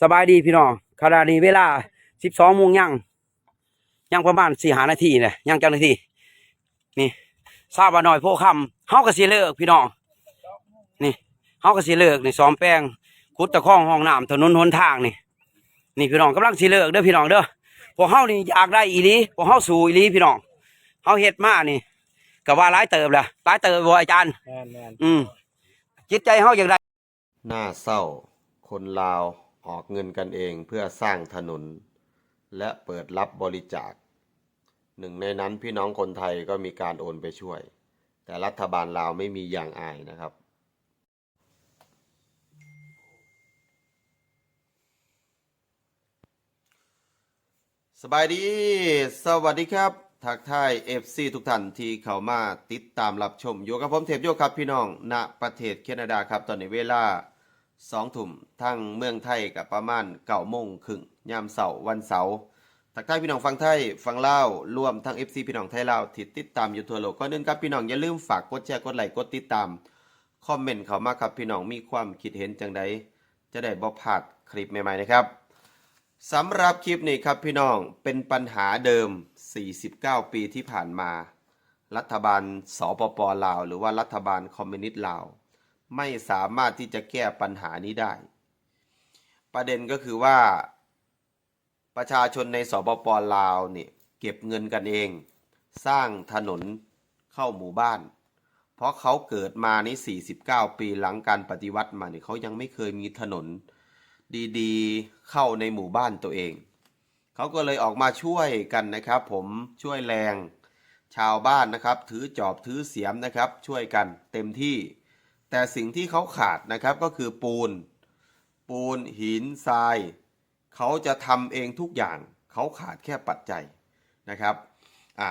สบายดีพี่น้องขณะนี้เวลาสิบสองโมงยังยังประมาณสี่หานาทีเนี่ยยังจังนาทีนี่ทราบว่าหน่อยโพคำเฮาก็สิเลิกพี่น้องนี่เฮาก็สิเลิกนี่ซ้อมแป้งขุดตะข้องห้องน้ำถนนหนทางนี่นี่พี่น้องกำลังสิเลิกเด้อพี่น้องเด้อพวกเฮานี่อยากได้อีหลีพวกเฮาสู่อีหลีพี่น้องเฮาเฮ็ดมานี่ก็ว่าหลายเติบแหละหลายเติบบ่อาจารย์แมนแมนอืมจิตใจเฮาอยากได้น่าเศร้า คนลาว ออกเงินกันเองเพื่อสร้างถนน และเปิดรับบริจาค หนึ่งในนั้นพี่น้องคนไทยก็มีการโอนไปช่วย แต่รัฐบาลลาวไม่มีอย่างอายนะครับสบายดี สวัสดีครับ ทักทาย FC ทุกท่านที่เข้ามาติดตามรับชม อยู่กับผมเทพโยครับพี่น้อง ณ ประเทศแคนาดาครับ ตอนนี้เวลา สองทุ่มทั้งเมืองไทยกับประมาณเก้าโมงครึ่งยามเสาร์วันเสาร์ทักทายพี่น้องฟังไทยฟังเล่าวรวมทั้ง FC พี่น้องไทยเล่าวที่ติดตามอยู่ทั่วโลกก็นึงครับพี่น้องอย่าลืมฝากกดแชร์กดไลค์กดติดตามคอมเมนต์เข้ามาครับพี่น้องมีความคิดเห็นจังใดจะได้บ่พลาดคลิปใหม่ๆนะครับสำหรับคลิปนี้ครับพี่น้องเป็นปัญหาเดิม 49 ปีที่ผ่านมา รัฐบาลสปปลาว หรือว่ารัฐบาลคอมมิวนิสต์ลาว ไม่สามารถที่จะแก้ปัญหานี้ได้ ประเด็นก็คือว่า ประชาชนในสปปลาวเนี่ยเก็บเงินกันเอง สร้างถนนเข้าหมู่บ้าน เพราะเขาเกิดมาใน 49 ปีหลังการปฏิวัติมาเนี่ยเขายังไม่เคยมีถนนดีๆเข้าในหมู่บ้านตัวเอง เขาก็เลยออกมาช่วยกันนะครับ ผมช่วยแรงชาวบ้านนะครับ ถือจอบถือเสียมนะครับ ช่วยกันเต็มที่ แต่สิ่งที่เขาขาดนะครับก็คือปูน ปูนหินทราย เขาจะทำเองทุกอย่าง เขาขาดแค่ปัจจัยนะครับอ่า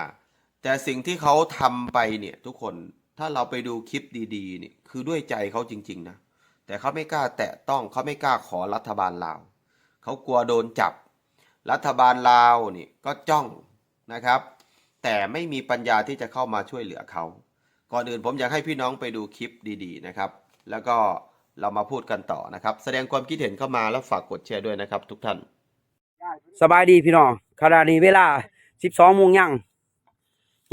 แต่สิ่งที่เขาทำไปเนี่ยทุกคนถ้าเราไปดูคลิปดีๆเนี่ยคือด้วยใจเขาจริง ๆนะแต่เขาไม่กล้าแตะต้องเขาไม่กล้าขอรัฐบาลลาวเขากลัวโดนจับ รัฐบาลลาวนี่ก็จ้องนะครับ แต่ไม่มีปัญญาที่จะเข้ามาช่วยเหลือเขา ก่อนอื่นผมอยากให้พี่น้องไปดูคลิปดีๆนะครับ แล้วก็เรามาพูดกันต่อนะครับ แสดงความคิดเห็นเข้ามาแล้วฝากกดแชร์ด้วยนะครับทุกท่าน สบายดีพี่น้องขณะนี้เวลาสิบสองโมงยัง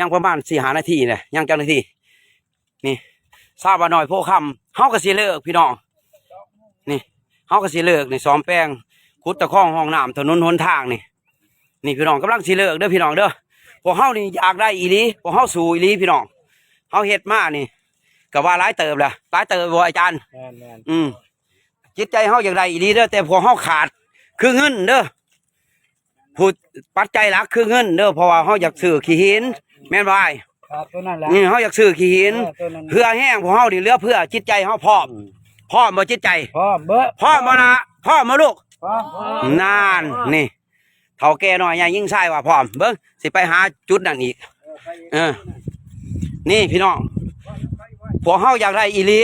ยังประมาณสี่หานาทีเนี่ยยังจังนาทีนี่ทราบว่าหน่อยโพคำเฮาก็สิเลิกพี่น้องนี่เฮาก็สิเลิกนี่ซ้อมแป้งขุดตะข้องห้องน้ำถนนหนทางนี่ นี่พี่น้องกำลังสิเลิกเด้อพี่น้องเด้อพวกเฮานี่อยากได้อีลีพวกเฮาสู่อีลีพี่น้อง เฮาเฮ็ดมานี่ก็ว่าหลายเติบแหละหลายเติบบ่อาจารย์แมนแมนอืมจิตใจเฮาอย่างไรอีดีเด้อแต่พวกเฮาขาด คือเงินเด้อพูดปัจจัยหลักคือเงินเด้อเพราะว่าเฮาอยากซื้อขี้หิน แม่นบ่อ้ายครับตัวนั้นแหละนี่เฮาอยากซื้อขี้หิน เออตัวนั้นเพื่อแห้งพวกเฮานี่เหลือเพื่อจิตใจเฮาพร้อมพร้อมบ่จิตใจพร้อมเบ้อพร้อมบ่นะพร้อมบ่ลูก พร้อมพร้อมนานนี่เฒ่าแก่น้อยใหญ่ยิ่งชายว่าพร้อมเบิ่งสิไปหาจุดนั้นอีก เออ นี่พี่น้องพวกเฮาอยากได้อีหลี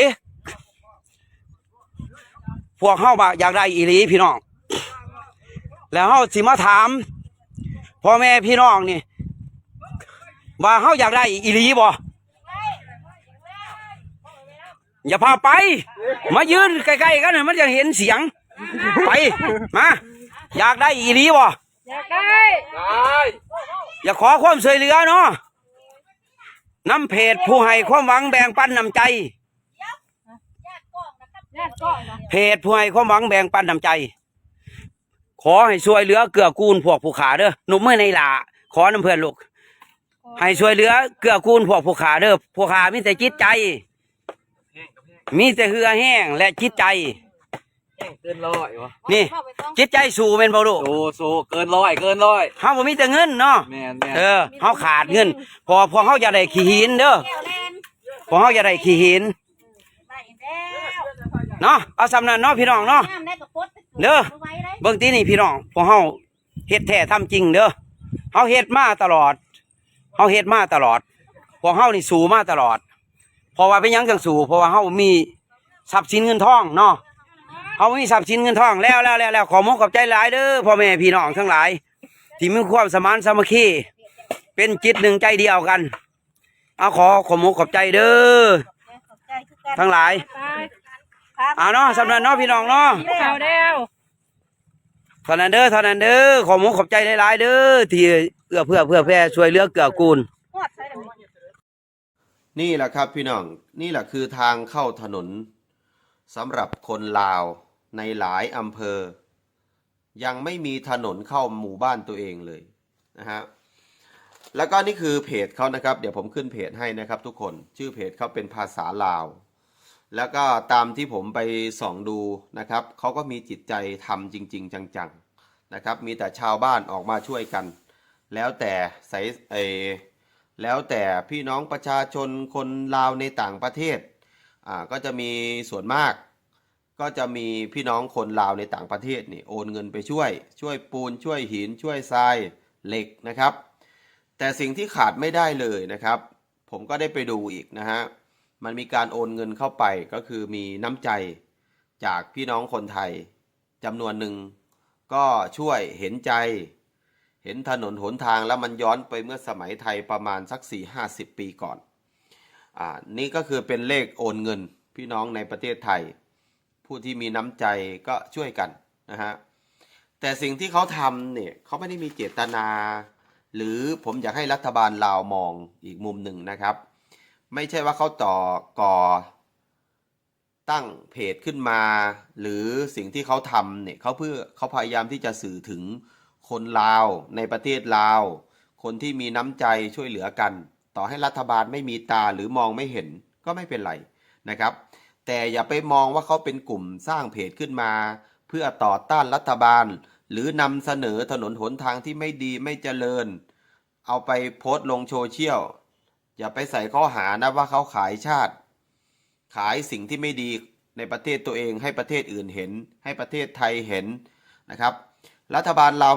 พวกเฮาบ่อยากได้อีหลีพี่น้อง แล้วเฮาสิมาถามพ่อแม่พี่น้องนี่ว่าเฮาอยากได้อีหลีบ่อย่าพาไป มายืนใกล้ๆกันหน่อยมันจะเห็นเสียง ไป มา อยากได้อีหลีบ่อยากได้ อย่าขอความช่วยเหลือเนาะ น้ำเพจผู้ให้ความหวังแบ่งปันน้ำใจแยกกล้องนะเพจผู้ให้ความหวังแบ่งปันน้ำใจ ขอให้ช่วยเหลือเกื้อกูลพวกผู้ขาเด้อหนุ่มเมื่อในหลาขอน้ำเพื่อนลูกให้ช่วยเหลือเกื้อกูลพวกผู้ขาเด้อผู้ขามีแต่จิตใจ มีแต่เหือแห้งและจิตใจ เกินร้อยวะนี่เข้าไปต้องจิตใจสู่เป็นบ่ลูกโซโซเกินร้อยเกินร้อยเฮาบ่มีแต่เงินเนาะแมนแมนเออเฮาขาดเงิน พอพอเฮาอยากได้ขี้หินเด้อแก้วแลนพอเฮาอยากได้ขี้หินได้แล้วเนาะเอาสำนันเนาะพี่น้องเนาะน้ำได้กับพดเด้อไว้ได้เบิ่งตีนี่พี่น้องพวกเฮาเฮ็ดแท้ทำจริงเด้อเฮาเฮ็ดมาตลอดเฮาเฮ็ดมาตลอดพวกเฮานี่สู้มาตลอดเพราะว่าเป็นหยังจังสู้เพราะว่าเฮามีทรัพย์สินเงินทองเนาะ เฮามีทรัพย์สินเงินทองแล้วแล้วแล้วแล้วขอมกขอบใจหลายเด้อพ่อแม่พี่น้องทั้งหลาย ที่มีความสมานสามัคคีเป็นจิตหนึ่งใจเดียวกัน เอาขอขอมกขอบใจเด้อขอบใจคือกันทั้งหลายครับเอาเนาะสำนันเนาะพี่น้องเนาะแล้วแล้วเท่านั้นเด้อเท่านั้นเด้อขอมุกขอบใจหลายๆเด้อที่เอื้อเพื่อเพื่อแผ่ช่วยเหลือเกื้อกูลหอดใส่ดำนี่แหละครับพี่น้องนี่แหละคือทางเข้าถนน สำหรับคนลาวในหลายอำเภอ ยังไม่มีถนนเข้าหมู่บ้านตัวเองเลยนะฮะแล้วก็นี่คือเพจเขานะครับ เดี๋ยวผมขึ้นเพจให้นะครับทุกคนชื่อเพจเขาเป็นภาษาลาว แล้วก็ตามที่ผมไปส่องดูนะครับเขาก็มีจิตใจทำจริง ๆ จังๆนะครับ มีแต่ชาวบ้านออกมาช่วยกัน แล้วแต่ใส่เอแล้วแต่พี่น้องประชาชนคนลาวในต่างประเทศ อ่าก็จะมีส่วนมาก ก็จะมีพี่น้องคนลาวในต่างประเทศนี่โอนเงินไปช่วย ช่วยปูนช่วยหิน ช่วยทรายเหล็กนะครับ แต่สิ่งที่ขาดไม่ได้เลยนะครับ ผมก็ได้ไปดูอีกนะฮะมันมีการโอนเงินเข้าไปก็คือมีน้ำใจจากพี่น้องคนไทยจำนวนหนึ่งก็ช่วยเห็นใจ เห็นถนนหนทางแล้วมันย้อนไปเมื่อสมัยไทยประมาณสัก4 5 0 ปีก่อน อ่านี่ก็คือเป็นเลขโอนเงินพี่น้องในประเทศไทย ผู้ที่มีน้ำใจก็ช่วยกันนะฮะแต่สิ่งที่เขาทำเนี่ยเขาไม่ได้มีเจตนา หรือผมอยากให้รัฐบาลลาวมองอีกมุมหนึ่งนะครับ ไม่ใช่ว่าเขาต่อก่อตั้งเพจขึ้นมา หรือสิ่งที่เขาทำเนี่ยเขาเพื่อเขาพยายามที่จะสื่อถึงคนลาวในประเทศลาว คนที่มีน้ำใจช่วยเหลือกัน ต่อให้รัฐบาลไม่มีตาหรือมองไม่เห็นก็ไม่เป็นไรนะครับ แต่อย่าไปมองว่าเขาเป็นกลุ่มสร้างเพจขึ้นมา เพื่อต่อต้านรัฐบาล หรือนำเสนอถนนหนทางที่ไม่ดีไม่เจริญ เอาไปโพสต์ลงโซเชียลอย่าไปใส่ข้อหานะว่าเขาขายชาติ ขายสิ่งที่ไม่ดีในประเทศตัวเองให้ประเทศอื่นเห็น ให้ประเทศไทยเห็นนะครับ รัฐบาลเรา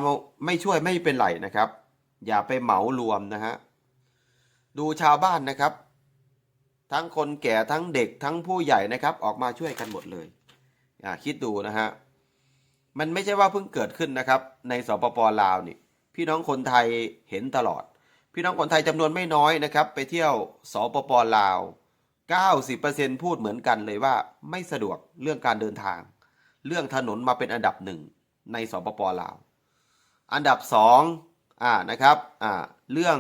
ไม่ช่วยไม่เป็นไรนะครับ อย่าไปเหมารวมนะฮะ ดูชาวบ้านนะครับ ทั้งคนแก่ทั้งเด็กทั้งผู้ใหญ่นะครับ ออกมาช่วยกันหมดเลยอ่าคิดดูนะฮะมันไม่ใช่ว่าเพิ่งเกิดขึ้นนะครับ ในสปปลาวนี่ พี่น้องคนไทยเห็นตลอด พี่น้องคนไทยจำนวนไม่น้อยนะครับ ไปเที่ยวสปปลาว 90%พูดเหมือนกันเลยว่าไม่สะดวกเรื่องการเดินทาง เรื่องถนนมาเป็นอันดับหนึ่งในสปปลาว อันดับสองอ่านะครับอ่าเรื่อง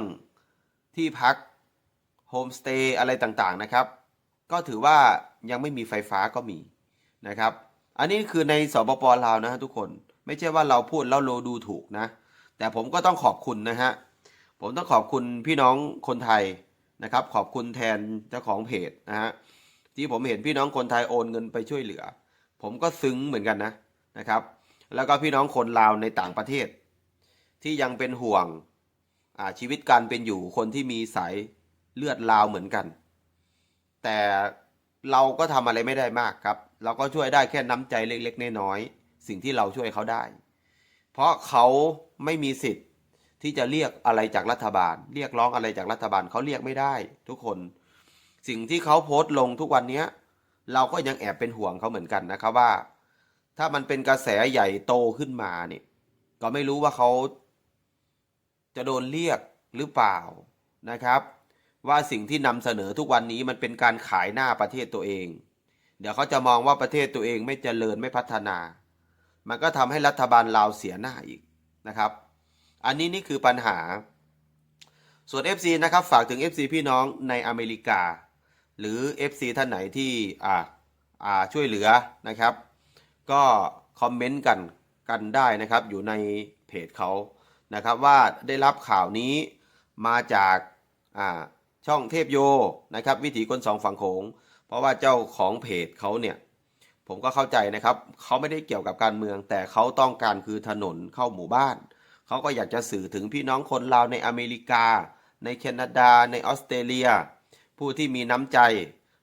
ที่พัก โฮมสเตย์อะไรต่างๆนะครับ ก็ถือว่ายังไม่มีไฟฟ้าก็มีนะครับ อันนี้คือในสปปลาวนะฮะทุกคนไม่ใช่ว่าเราพูดแล้วเราดูถูกนะ แต่ผมก็ต้องขอบคุณนะฮะผมต้องขอบคุณพี่น้องคนไทยนะครับ ขอบคุณแทนเจ้าของเพจนะฮะที่ผมเห็นพี่น้องคนไทยโอนเงินไปช่วยเหลือ ผมก็ซึ้งเหมือนกันนะนะครับ แล้วก็พี่น้องคนลาวในต่างประเทศ ที่ยังเป็นห่วงอาชีวิตการเป็นอยู่คนที่มีสาย เลือดลาวเหมือนกัน แต่เราก็ทำอะไรไม่ได้มากครับ เราก็ช่วยได้แค่น้ำใจเล็กๆน้อยๆสิ่งที่เราช่วยเขาได้ เพราะเขาไม่มีสิทธิ์ที่จะเรียกอะไรจากรัฐบาล เรียกร้องอะไรจากรัฐบาลเขาเรียกไม่ได้ ทุกคน สิ่งที่เขาโพสต์ลงทุกวันนี้เราก็ยังแอบเป็นห่วงเขาเหมือนกันนะครับว่า ถ้ามันเป็นกระแสใหญ่โตขึ้นมาเนี่ยก็ไม่รู้ว่าเขาจะโดนเรียกหรือเปล่านะครับ ว่าสิ่งที่นำเสนอทุกวันนี้มันเป็นการขายหน้าประเทศตัวเอง เดี๋ยวเขาจะมองว่าประเทศตัวเองไม่เจริญไม่พัฒนา มันก็ทำให้รัฐบาลลาวเสียหน้าอีกนะครับ อันนี้นี่คือปัญหา ส่วน FC นะครับฝากถึง FC พี่น้องในอเมริกา หรือ FC ท่านไหนที่อ่าอ่าช่วยเหลือนะครับ ก็คอมเมนต์กันกันได้นะครับ อยู่ในเพจเขานะครับว่าได้รับข่าวนี้มาจากอ่า ช่องเทพโยนะครับวิถีคนสองฝั่งโขง เพราะว่าเจ้าของเพจเขาเนี่ยผมก็เข้าใจนะครับเขาไม่ได้เกี่ยวกับการเมือง แต่เขาต้องการคือถนนเข้าหมู่บ้านเขาก็อยากจะสื่อถึงพี่น้องคนลาวในอเมริกา ในแคนาดา ในออสเตรเลีย ผู้ที่มีน้ำใจ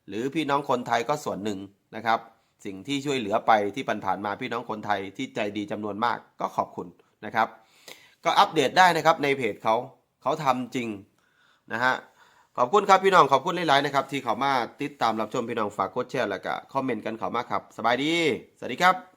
หรือพี่น้องคนไทยก็ส่วนหนึ่งนะครับ สิ่งที่ช่วยเหลือไปที่ผ่านมาพี่น้องคนไทยที่ใจดีจำนวนมากก็ขอบคุณนะครับ ก็อัปเดตได้นะครับในเพจเขาเขาทำจริงนะฮะ ขอบคุณครับพี่น้องขอบคุณหลายๆนะครับที่เขามาติดตามรับชมพี่น้องฝากกดแชร์แล้วก็คอมเมนต์กันเขามาครับ สบายดี สวัสดีครับ